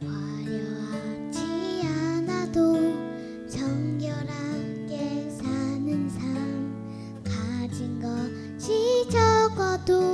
화려하지 않아도 정결하게 사는 삶. 가진 것이 적어도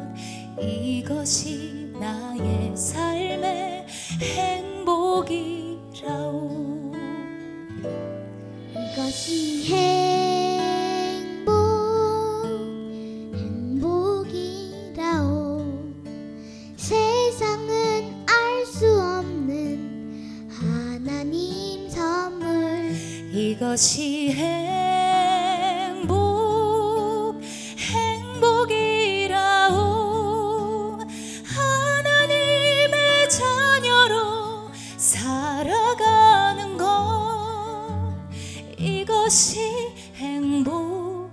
이것이 나의 삶의 행복이라오. 이것이 행복 행복이라오. 세상은 알 수 없는 하나님 선물. 이것이 행 것이 행복이라오.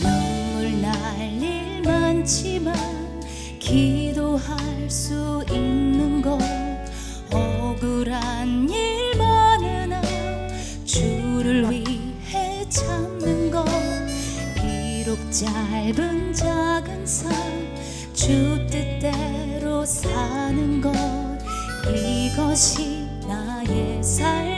눈물 날 일 많지만 기도할 수 있는 것 억울한 일 많으나 주를 위해 참는 것. 비록 짧은 작은 삶주 뜻대로 사는 것. 이것이 나의 삶